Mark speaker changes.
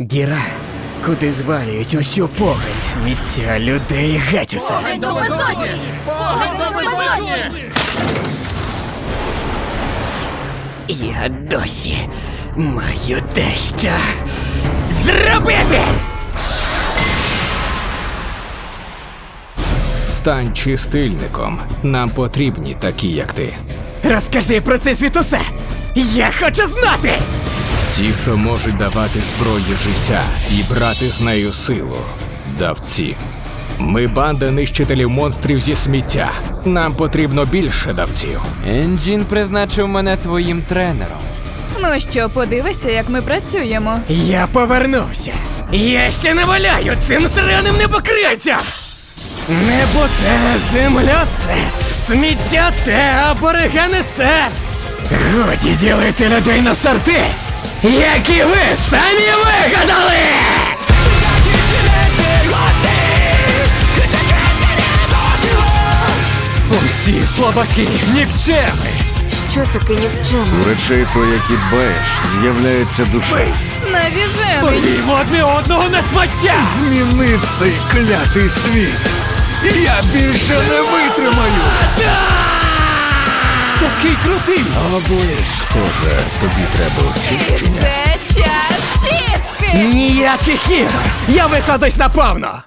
Speaker 1: Діра, куди звалюють усю погань сміття людей геть усе.
Speaker 2: До безодні! Погань до безодні!
Speaker 1: Я досі маю дещо зробити.
Speaker 3: Стань чистильником. Нам потрібні такі, як ти.
Speaker 1: Розкажи про це світусе. Я хочу знати.
Speaker 3: Ті, хто можуть давати зброї життя і брати з нею силу. Давці. Ми банда нищителів монстрів зі сміття. Нам потрібно більше давців.
Speaker 4: Енджін призначив мене твоїм тренером.
Speaker 2: Ну що, подивися, як ми працюємо.
Speaker 1: Я повернувся. Я ще не валяю цим сраним непокриттям. Небо те, земля се, сміття те, аборигени се. Годі ділити людей на сорти, які ви самі вигадали! Усі слабаки, нікчеми!
Speaker 5: Що таке нікчемо?
Speaker 6: У речей, про які дбаєш, з'являється душа.
Speaker 2: Навіжений!
Speaker 1: Порвімо одне одного на шмаття!
Speaker 6: Зміни цей клятий світ! Я більше не витримаю!
Speaker 1: Такий крутий!
Speaker 6: Схоже, тобі треба очищення.
Speaker 2: Це час чистки!
Speaker 1: Ніяких ігор! Я викладусь наповно!